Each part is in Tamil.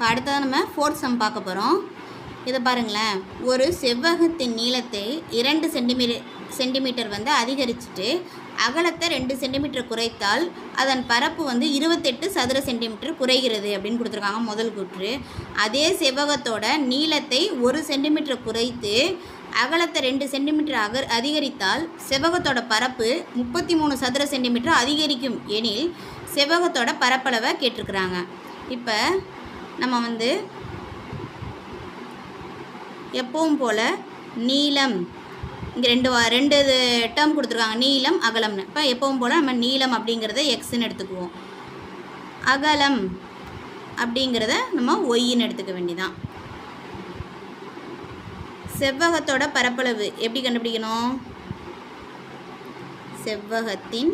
இப்போ அடுத்ததாக நம்ம ஃபோர்த் சம் பார்க்க போகிறோம் இதை பாருங்களேன். ஒரு செவ்வகத்தின் நீளத்தை இரண்டு சென்டிமீட்டர் சென்டிமீட்டர் வந்து அதிகரிச்சுட்டு அகலத்தை ரெண்டு சென்டிமீட்டர் குறைத்தால் அதன் பரப்பு வந்து இருபத்தெட்டு சதுர சென்டிமீட்டர் குறைகிறது அப்படின்னு கொடுத்துருக்காங்க முதல் கூற்று. அதே செவ்வகத்தோட நீளத்தை ஒரு சென்டிமீட்டர் குறைத்து அகலத்தை ரெண்டு சென்டிமீட்டர் அகர் அதிகரித்தால் செவ்வகத்தோட பரப்பு முப்பத்தி மூணு சதுர சென்டிமீட்டர் அதிகரிக்கும் எனில் செவ்வகத்தோட பரப்பளவை கேட்டிருக்கிறாங்க. இப்போ நம்ம வந்து எப்பவும் போல் நீளம். இங்கே ரெண்டு வா- ரெண்டு டேர்ம் கொடுத்துருக்காங்க. நீளம் அகலம்னு. இப்போ எப்பவும் போல் நம்ம நீளம் அப்படிங்கிறத எக்ஸ்ன்னு எடுத்துக்குவோம். அகலம் அப்படிங்கிறத நம்ம ஒய்ன்னு எடுத்துக்க வேண்டிதான். செவ்வகத்தோட பரப்பளவு எப்படி கண்டுபிடிக்கணும்? செவ்வகத்தின்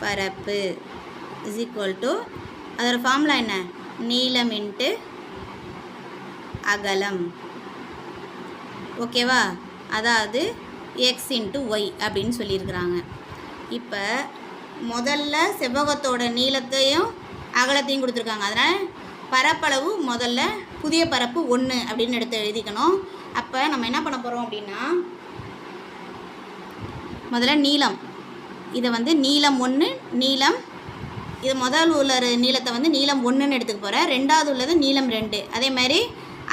பரப்பு இஸ் ஈக்குவல் டு அதோடய ஃபார்முலா என்ன? நீளம் இன்ட்டு அகலம். ஓகேவா? அதாவது எக்ஸ் இன்ட்டு ஒய் அப்படின்னு சொல்லியிருக்கிறாங்க. இப்போ முதல்ல செவ்வகத்தோட நீளத்தையும் அகலத்தையும் கொடுத்துருக்காங்க. அதனால் பரப்பளவு முதல்ல புதிய பரப்பு ஒன்று அப்படின்னு எடுத்து எழுதிக்கணும். அப்போ நம்ம என்ன பண்ண போகிறோம் அப்படின்னா முதல்ல நீளம். இதை வந்து நீளம் ஒன்று நீளம் இது முதல் உள்ள நீளத்தை வந்து நீளம் ஒன்றுன்னு எடுத்துக்க போகிறேன் ரெண்டாவது உள்ளது நீளம் ரெண்டு. அதே மாதிரி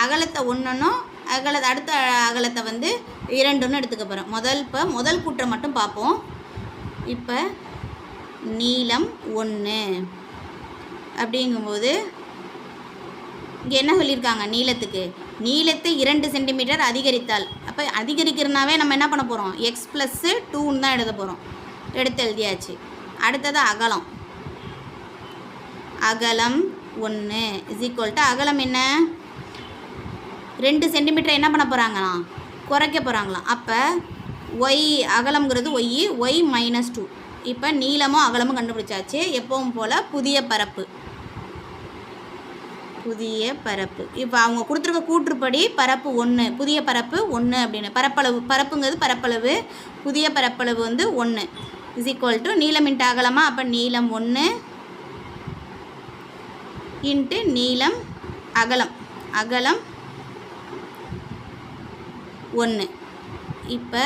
அகலத்தை ஒன்றுன்னும் அகல அடுத்த அகலத்தை வந்து இரண்டுன்னு எடுத்துக்க போகிறேன் முதல் இப்போ முதல் கூற்றை மட்டும் பார்ப்போம். இப்போ நீளம் ஒன்று அப்படிங்கும்போது இங்கே என்ன சொல்லியிருக்காங்க? நீளத்துக்கு. நீளத்தை இரண்டு சென்டிமீட்டர் அதிகரித்தால். அப்போ அதிகரிக்கிறனாவே நம்ம என்ன பண்ண போகிறோம் எக்ஸ் ப்ளஸ்ஸு டூன்னு தான் எழுத போகிறோம் எடுத்து எழுதியாச்சு. அடுத்தது அகலம். அகலம் ஒன்று இஸ் ஈக்குவல் டு அகலம் என்ன? ரெண்டு சென்டிமீட்டர் என்ன பண்ண போகிறாங்களாம் குறைக்க போகிறாங்களாம் அப்போ ஒய் அகலம்ங்கிறது ஒய் ஒய் மைனஸ் டூ இப்போ நீளமும் அகலமும் கண்டுபிடிச்சாச்சு. எப்பவும் போல் புதிய பரப்பு. புதிய பரப்பு. இப்போ அவங்க கொடுத்துருக்க கூற்றுப்படி பரப்பு ஒன்று புதிய பரப்பு ஒன்று அப்படின்னு. பரப்பளவு பரப்புங்கிறது பரப்பளவு புதிய பரப்பளவு வந்து ஒன்று இஸ் ஈக்குவல் டு நீளம் இன்ட்டு அப்போ நீளம் ஒன்று இன்ட்டு நீளம் அகலம் அகலம் ஒன்று. இப்போ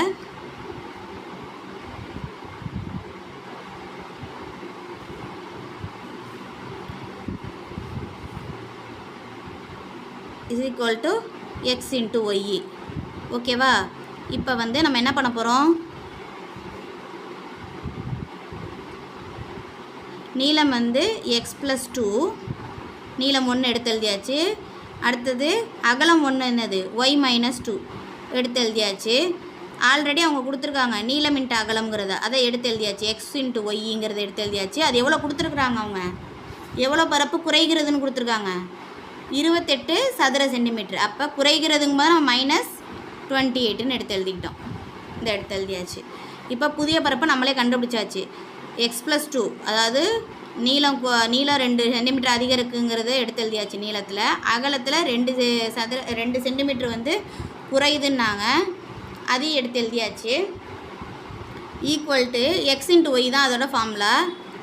is equal to X into Y ஓகேவா? இப்போ வந்து நம்ம என்ன பண்ண போகிறோம் நீளம் வந்து எக்ஸ் ப்ளஸ் டூ நீளம் ஒன்று எடுத்து எழுதியாச்சு. அடுத்தது அகலம் ஒன்று என்னது? ஒய் மைனஸ் டூ எடுத்து எழுதியாச்சு. ஆல்ரெடி அவங்க கொடுத்துருக்காங்க. நீளம் இன்ட்டு அகலம்ங்கிறத. அதை எடுத்து எழுதியாச்சு. எக்ஸ் இன்ட்டு ஒய்ங்கிறத எடுத்து எழுதியாச்சு. அது எவ்வளோ கொடுத்துருக்குறாங்க அவங்க? எவ்வளோ பரப்பு குறைகிறதுன்னு கொடுத்துருக்காங்க? இருபத்தெட்டு சதுர சென்டிமீட்டர் அப்போ குறைகிறதுங்க போது நம்ம மைனஸ் டுவெண்ட்டி எயிட்டுன்னு எடுத்து எழுதிக்கிட்டோம். இந்த எடுத்து எழுதியாச்சு. இப்போ புதிய பரப்பை நம்மளே கண்டுபிடிச்சாச்சு. எக்ஸ் ப்ளஸ் டூ அதாவது நீளம் கு- நீளம் ரெண்டு சென்டிமீட்டர் அதிகம் இருக்குங்கிறத எடுத்து எழுதியாச்சு நீளத்தில். அகலத்தில் ரெண்டு சதுர ரெண்டு சென்டிமீட்டர் வந்து குறையுதுன்னாங்க. அதையும் எடுத்து எழுதியாச்சு. Equal to X into Y தான் அதோட ஃபார்முலா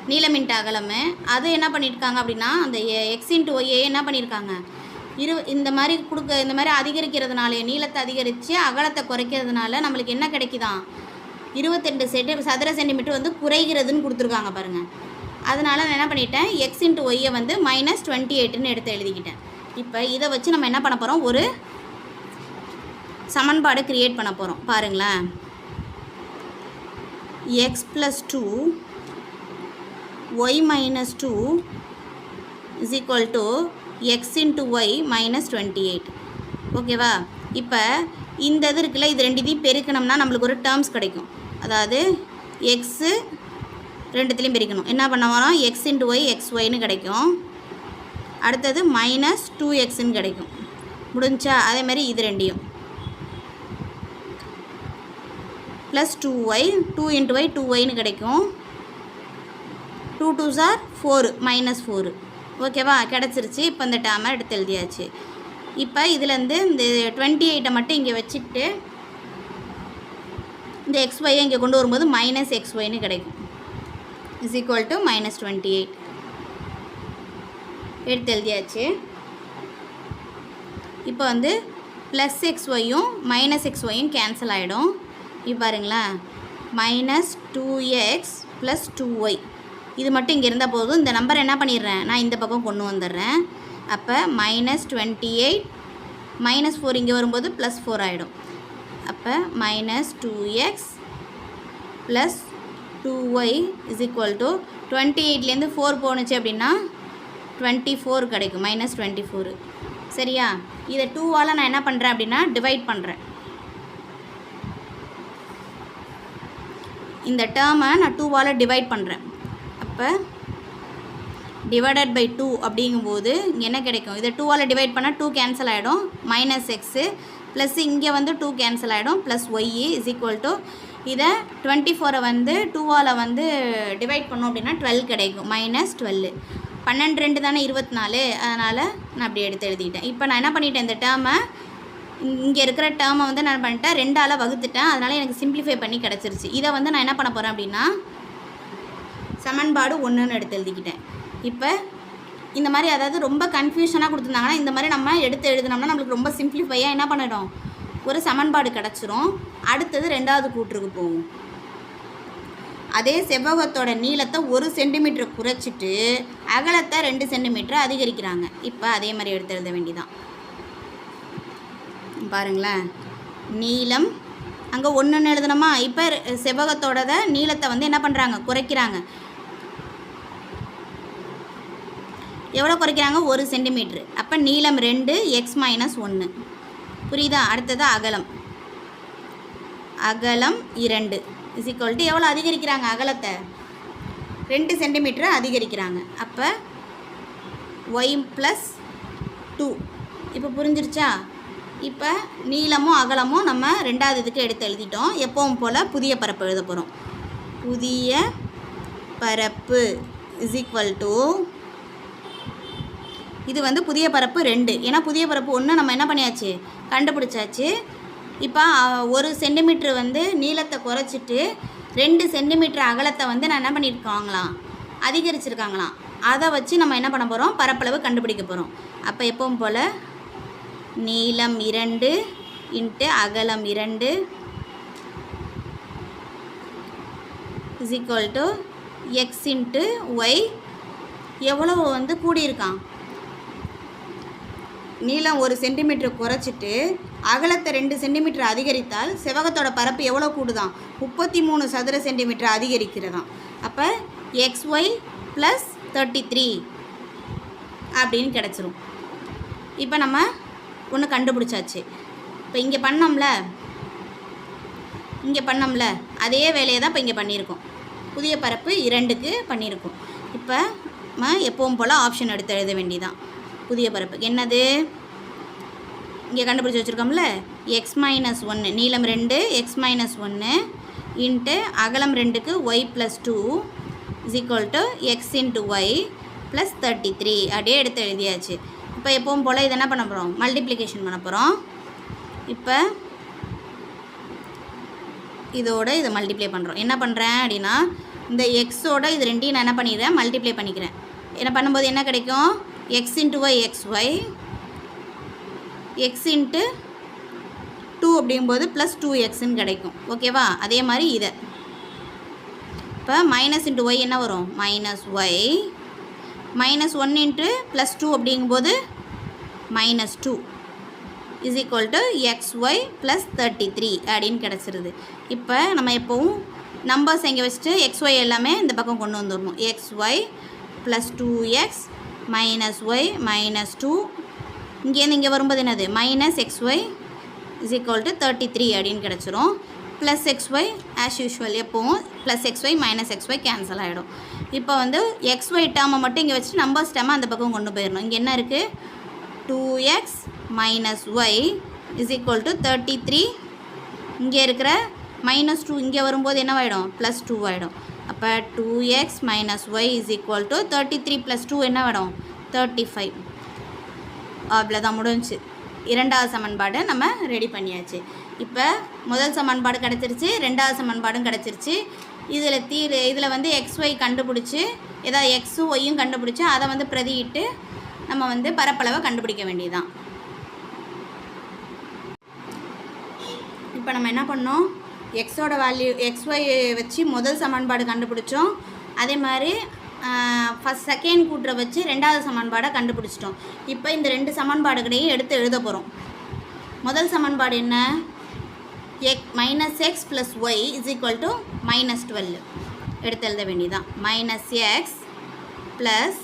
நீளம் இன்ட்டு அகலமு. அது என்ன பண்ணியிருக்காங்க அப்படின்னா அந்த எக்ஸ் இன்ட்டு ஒய்யை என்ன பண்ணியிருக்காங்க இரு இந்த மாதிரி கொடுக்க இந்த மாதிரி அதிகரிக்கிறதுனாலே நீளத்தை அதிகரித்து அகலத்தை குறைக்கிறதுனால நம்மளுக்கு என்ன கிடைக்குதான்? இருபத்தெண்டு சென்டி சதுர சென்டிமீட்டர் வந்து குறைகிறதுன்னு கொடுத்துருக்காங்க பாருங்கள் அதனால் நான் என்ன பண்ணிட்டேன்? எக்ஸ் இன்ட்டு ஒய்யை வந்து மைனஸ் டுவெண்ட்டி எயிட்டுன்னு எடுத்து எழுதிக்கிட்டேன். இப்போ இதை வச்சு நம்ம என்ன பண்ண போகிறோம் ஒரு சமன்பாடு கிரியேட் பண்ண போகிறோம் பாருங்களேன். X plus two Y minus two is equal to X into Y minus twenty eight ஓகேவா இப்போ இந்த இது இருக்குல்ல இது ரெண்டுத்தையும் பெருக்கணும்னா நம்மளுக்கு ஒரு டேர்ம்ஸ் கிடைக்கும். அதாவது எக்ஸு ரெண்டுத்துலேயும் பிரிக்கணும். என்ன பண்ண வரோம் எக்ஸ் இன்ட்டு ஒய் எக்ஸ் ஒய்னு கிடைக்கும். அடுத்தது மைனஸ் டூ எக்ஸ்ன்னு கிடைக்கும். முடிஞ்சா? அதே மாதிரி இது ரெண்டையும். Plus two Y two into Y two ஒய்னு கிடைக்கும். Two two sir four minus four ஓகேவா கிடச்சிருச்சு. இப்போ இந்த டேமை எடுத்து எழுதியாச்சு. இப்போ இதுலேருந்து இந்த டுவெண்ட்டி எயிட்டை மட்டும் இங்கே வச்சுட்டு இந்த எக்ஸ் ஒய்யை இங்கே கொண்டு வரும்போது மைனஸ் எக்ஸ் ஒய்னு கிடைக்கும். Is equal to minus twenty eight எடுத்து எழுதியாச்சு. இப்போ வந்து ப்ளஸ் எக்ஸ் ஒய்யும் மைனஸ் எக்ஸ் ஒய்யும் கேன்சல் ஆகிடும் இப்போ பாருங்களேன் minus two X plus two Y இது மட்டும் இங்கே இருந்தால் போதும். இந்த நம்பர் என்ன பண்ணிடுறேன்? நான் இந்த பக்கம் கொண்டு வந்துடுறேன். அப்போ minus twenty eight minus four இங்கே வரும்போது ப்ளஸ் ஃபோர் ஆகிடும் அப்போ minus two X plus two Y is equal to twenty எயிட்லேருந்து four போணுச்சு அப்படின்னா டுவெண்ட்டி ஃபோர் கிடைக்கும் மைனஸ் டுவெண்ட்டி ஃபோரு சரியா? இதை டூவால் நான் என்ன பண்ணுறேன் அப்படின்னா டிவைட் பண்ணுறேன் இந்த டேர்மை நான் டூவால் டிவைட் பண்ணுறேன் அப்போ டிவைடட் பை டூ அப்படிங்கும்போது இங்கே என்ன கிடைக்கும்? இதை டூவால் டிவைட் பண்ணால் டூ கேன்சல் ஆகிடும் மைனஸ் எக்ஸு ப்ளஸ் இங்கே வந்து டூ கேன்சல் ஆகிடும் plus y is equal to இதை டுவெண்ட்டி ஃபோரை வந்து டூவால் வந்து டிவைட் பண்ணோம் அப்படின்னா டுவெல் கிடைக்கும். மைனஸ் டுவெல்லு பன்னெண்டு ரெண்டு தானே இருபத்தி நாலு அதனால் நான் அப்படி எடுத்து எழுதிக்கிட்டேன் இப்போ நான் என்ன பண்ணிட்டேன்? இந்த டேர்மை இங்கே இருக்கிற டேர்மை வந்து நான் பண்ணிட்டேன்? ரெண்டால் வகுத்துட்டேன். அதனால் எனக்கு சிம்பிளிஃபை பண்ணி கிடச்சிருச்சு. இதை வந்து நான் என்ன பண்ண போகிறேன் அப்படின்னா சமன்பாடு ஒன்றுன்னு எடுத்து எழுதிக்கிட்டேன். இப்போ இந்த மாதிரி அதாவது ரொம்ப கன்ஃபியூஷனாக கொடுத்துருந்தாங்கன்னா இந்த மாதிரி நம்ம எடுத்து எழுதினோம்னா நம்மளுக்கு ரொம்ப சிம்பிளிஃபையாக என்ன பண்ணிடும்? ஒரு சமன்பாடு கிடச்சிரும். அடுத்தது ரெண்டாவது கூற்றுக்கு போகும். அதே செவ்வகத்தோட நீளத்தை ஒரு சென்டிமீட்டர் குறைச்சிட்டு அகலத்தை ரெண்டு சென்டிமீட்டர் அதிகரிக்கிறாங்க. இப்போ அதே மாதிரி எடுத்து எழுத வேண்டிதான். பாருங்களேன். நீளம் அங்கே ஒன்றுன்னு எழுதணுமா? இப்போ செவ்வகத்தோட நீளத்தை வந்து என்ன பண்ணுறாங்க குறைக்கிறாங்க. எவ்வளோ குறைக்கிறாங்க? ஒரு சென்டிமீட்ரு அப்போ நீளம் ரெண்டு எக்ஸ் மைனஸ் ஒன்று புரியுதா? அடுத்தது அகலம். அகலம் இரண்டு. இஸ் ஈக்குவல் டு எவ்வளோ அதிகரிக்கிறாங்க அகலத்தை? ரெண்டு சென்டிமீட்டர் அதிகரிக்கிறாங்க. அப்போ ஒய் ப்ளஸ் டூ இப்போ புரிஞ்சிருச்சா? இப்போ நீளமும் அகலமும் நம்ம ரெண்டாவது இதுக்கு எடுத்து எழுதிட்டோம். எப்பவும் போல் புதிய பரப்பு எழுத போகிறோம் புதிய பரப்பு இஸ் ஈக்குவல் டு இது வந்து புதிய பரப்பு ரெண்டு. ஏன்னா புதிய பரப்பு ஒன்று நம்ம என்ன பண்ணியாச்சு? கண்டுபிடிச்சாச்சு. இப்போ ஒரு சென்டிமீட்ரு வந்து நீளத்தை குறைச்சிட்டு ரெண்டு சென்டிமீட்டர் அகலத்தை வந்து நான் என்ன பண்ணியிருக்காங்களாம் அதிகரிச்சிருக்காங்களாம். அதை வச்சு நம்ம என்ன பண்ண போகிறோம் பரப்பளவு கண்டுபிடிக்க போகிறோம் அப்போ எப்பவும் போல் நீளம் இரண்டு இன்ட்டு அகலம் இரண்டு is equal to X into Y எவ்வளோ வந்து கூடியிருக்கான் நீளம் ஒரு சென்டிமீட்டர் குறைச்சிட்டு அகலத்தை ரெண்டு சென்டிமீட்டர் அதிகரித்தால் செவகத்தோட பரப்பு எவ்வளோ கூடுதான்? முப்பத்தி மூணு சதுர சென்டிமீட்டர் அதிகரிக்கிறதாம். அப்போ X Y plus thirty three அப்படின்னு கிடச்சிரும். இப்போ நம்ம ஒன்று கண்டுபிடிச்சாச்சு. இப்போ இங்கே பண்ணோம்ல? இங்கே பண்ணோம்ல? அதே வேலையை தான் இப்போ இங்கே பண்ணியிருக்கோம். புதிய பரப்பு இரண்டுக்கு பண்ணியிருக்கோம். இப்போ நம்ம எப்பவும் போல் ஆப்ஷன் எடுத்து எழுத வேண்டிதான் புதிய பரப்பு. என்னது? இங்கே கண்டுபிடிச்சி வச்சுருக்கோம்ல? எக்ஸ் மைனஸ் ஒன்று நீளம் ரெண்டு எக்ஸ் மைனஸ் ஒன்று இன்ட்டு அகலம் ரெண்டுக்கு Y plus two is equal to X into Y plus thirty three அப்படியே எடுத்து எழுதியாச்சு. இப்போ எப்பவும் போல் இதை என்ன பண்ண போகிறோம் மல்டிப்ளிகேஷன் பண்ண போகிறோம் இப்போ இதோட இதை மல்டிப்ளை பண்ணுறோம் என்ன பண்ணுறேன் அப்படின்னா இந்த எக்ஸோட இது ரெண்டையும் நான் என்ன பண்ணிடுறேன்? மல்டிப்ளை பண்ணிக்கிறேன். என்ன பண்ணும்போது என்ன கிடைக்கும்? X into Y X Y X into two அப்படிங்கும்போது ப்ளஸ் டூ எக்ஸ்ன்னு கிடைக்கும். ஓகேவா அதே மாதிரி இதை. இப்போ மைனஸ் இன்ட்டு ஒய் என்ன வரும்? Minus Y minus one into plus two அப்படிங்கும்போது minus two is equal to X Y plus thirty three அப்படின்னு கிடச்சிருது. இப்போ நம்ம எப்போவும் நம்பர்ஸ் எங்கே வச்சுட்டு எக்ஸ் ஒய் எல்லாமே இந்த பக்கம் கொண்டு வந்துடணும் X Y plus two X minus Y minus two இங்கேருந்து இங்கே வரும்போது என்னது? Minus X Y is equal to thirty three அப்படின்னு கிடச்சிரும். Plus X Y as usual எப்போவும் plus X Y minus X Y cancel ஆகிடும் இப்போ வந்து எக்ஸ் ஒய் டேர்மை மட்டும் இங்கே வச்சு நம்பர்ஸ் டேர்மை அந்த பக்கம் கொண்டு போயிடணும். இங்கே என்ன இருக்குது two X minus Y is equal to thirty three இங்கே இருக்கிற மைனஸ் டூ இங்கே வரும்போது என்னவாயிடும்? ப்ளஸ் டூ ஆகிடும் அப்போ two X minus Y is equal to thirty three plus two என்ன வரும்? தேர்ட்டி ஃபைவ் அவ்வளோதான் முடிஞ்சு இரண்டாவது சமன்பாடை நம்ம ரெடி பண்ணியாச்சு. இப்போ முதல் சமன்பாடு கிடச்சிருச்சு ரெண்டாவது சமன்பாடும் கிடச்சிருச்சு. இதில் தீ இதில் வந்து எக்ஸ் ஒய் கண்டுபிடிச்சி ஏதாவது எக்ஸும் ஒய்யும் கண்டுபிடிச்சி அதை வந்து பிரதியிட்டு நம்ம வந்து பரப்பளவை கண்டுபிடிக்க வேண்டியதுதான். இப்போ நம்ம என்ன பண்ணோம்? எக்ஸோட வேல்யூ எக்ஸ் ஒய் வச்சு முதல் சமன்பாடு கண்டுபிடிச்சோம். அதே மாதிரி ஃபஸ்ட் செகண்ட் கூட்டுற வச்சு ரெண்டாவது சமன்பாடை கண்டுபிடிச்சிட்டோம். இப்போ இந்த ரெண்டு சமன்பாடுகளையும் எடுத்து எழுத போகிறோம் முதல் சமன்பாடு என்ன? Egg minus X plus Y is equal to minus twelve எடுத்து எழுத வேண்டியதான் minus X plus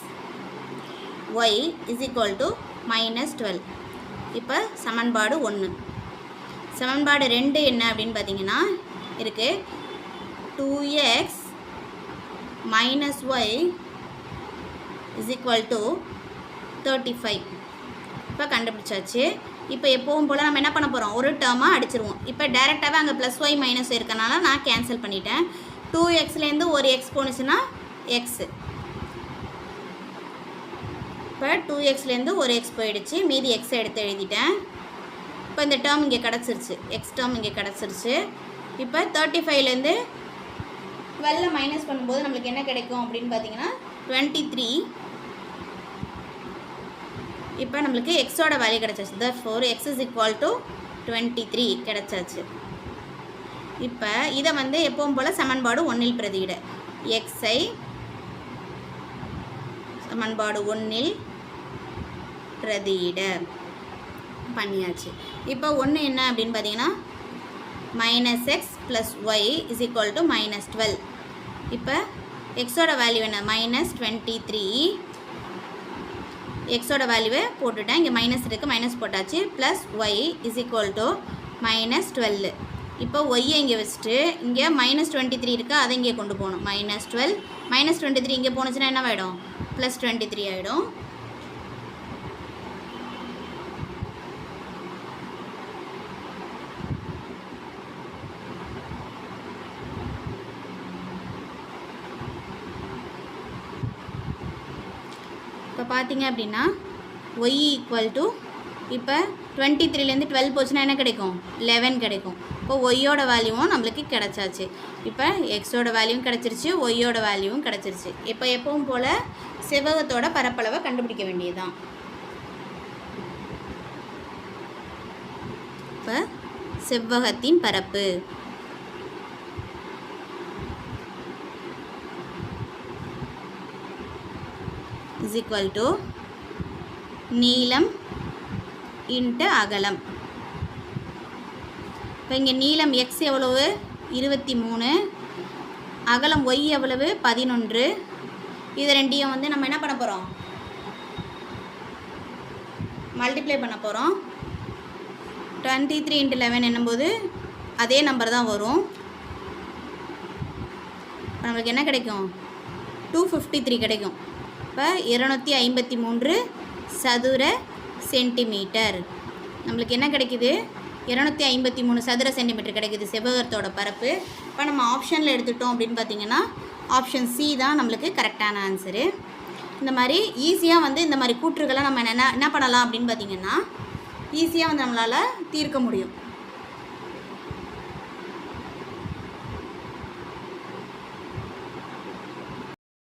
Y is equal to minus twelve இப்போ சமன்பாடு ஒன்று சமன்பாடு ரெண்டு என்ன அப்படின்னு பார்த்தீங்கன்னா இருக்குது two X minus Y is equal to thirty five இப்போ கண்டுபிடிச்சாச்சு. இப்போ எப்பவும் போல் நம்ம என்ன பண்ண போகிறோம் ஒரு டேர்மாக அடிச்சிருவோம். இப்போ டேரெக்டாகவே அங்கே ப்ளஸ் ஒய் மைனஸ் இருக்கனால நான் கேன்சல் பண்ணிட்டேன். டூ எக்ஸ்லேருந்து ஒரு எக்ஸ் போணுச்சுன்னா எக்ஸு இப்போ டூ எக்ஸ்லேருந்து ஒரு எக்ஸ் போயிடுச்சு. மீதி எக்ஸ் எடுத்து எழுதிட்டேன். இப்போ இந்த டேர்ம் இங்கே கிடச்சிருச்சு. எக்ஸ் டேர்ம் இங்கே கிடச்சிருச்சு. இப்போ தேர்ட்டி ஃபைவ்லேருந்து டுவெல்ல மைனஸ் பண்ணும்போது நம்மளுக்கு என்ன கிடைக்கும் அப்படின்னு பார்த்தீங்கன்னா டுவெண்ட்டி த்ரீ இப்போ நம்மளுக்கு எக்ஸோட value கிடச்சாச்சு. The four X is equal to twenty three கிடச்சாச்சு. இப்போ இதை வந்து எப்பவும் போல் சமன்பாடு ஒன்றில் பிரதியிட. எக்ஸை சமன்பாடு ஒன்றில் பிரதியிட. பண்ணியாச்சு. இப்போ ஒன்று என்ன அப்படின்னு பார்த்தீங்கன்னா minus X plus Y is equal to minus twelve இப்போ எக்ஸோட வேல்யூ என்ன? மைனஸ் டுவெண்ட்டி த்ரீ எக்ஸோட வேல்யூவை போட்டுவிட்டேன் இங்கே மைனஸ் இருக்குது மைனஸ் போட்டாச்சு. Plus Y is equal to minus twelve இப்போ ஒய்யை இங்கே வச்சுட்டு இங்கே மைனஸ் டுவெண்ட்டி த்ரீ இருக்கா? அதை இங்கே கொண்டு போகணும். Minus twelve minus twenty three இங்கே போணுச்சுன்னா என்ன ஆகிடும் ப்ளஸ் டுவெண்ட்டி த்ரீ ஆகிடும் பார்த்தீங்க அப்படின்னா ஒய் ஈக்குவல் டு இப்போ டுவெண்ட்டி த்ரீலேருந்து டுவெல் போச்சுன்னா என்ன கிடைக்கும்? லெவன் கிடைக்கும். இப்போ ஒய்யோட வேல்யூவும் நம்மளுக்கு கிடச்சாச்சு. இப்போ எக்ஸோட வேல்யூவும் கிடச்சிருச்சு ஒய்யோட வேல்யூவும் கிடச்சிருச்சு. இப்போ எப்பவும் போல் செவ்வகத்தோட பரப்பளவை கண்டுபிடிக்க வேண்டியதுதான். இப்போ செவ்வகத்தின் பரப்பு. இஸ் ஈக்குவல் டு நீளம் இன்ட்டு அகலம். இப்போ இங்கே நீளம் எக்ஸ் எவ்வளவு? இருபத்தி மூணு. அகலம் ஒய் எவ்வளவு? பதினொன்று. இது ரெண்டையும் வந்து நம்ம என்ன பண்ண போகிறோம் மல்டிப்ளை பண்ண போகிறோம் டுவெண்ட்டி த்ரீ இன்ட்டு லெவன் என்னும்போது அதே நம்பர் தான் வரும். நம்மளுக்கு என்ன கிடைக்கும்? டூ ஃபிஃப்டி த்ரீ கிடைக்கும். இப்போ இருநூற்றி ஐம்பத்தி மூன்று சதுர சென்டிமீட்டர். நம்மளுக்கு என்ன கிடைக்குது? இரநூத்தி ஐம்பத்தி மூணு சதுர சென்டிமீட்டர் கிடைக்குது செவ்வகத்தோட பரப்பு. இப்போ நம்ம ஆப்ஷனில் எடுத்துட்டோம் அப்படின்னு பார்த்தீங்கன்னா ஆப்ஷன் சி தான் நம்மளுக்கு கரெக்டான ஆன்சரு இந்த மாதிரி ஈஸியாக வந்து இந்த மாதிரி கூற்றுகளை நம்ம என்ன என்ன பண்ணலாம் அப்படின்னு பார்த்தீங்கன்னா ஈஸியாக வந்து நம்மளால் தீர்க்க முடியும்.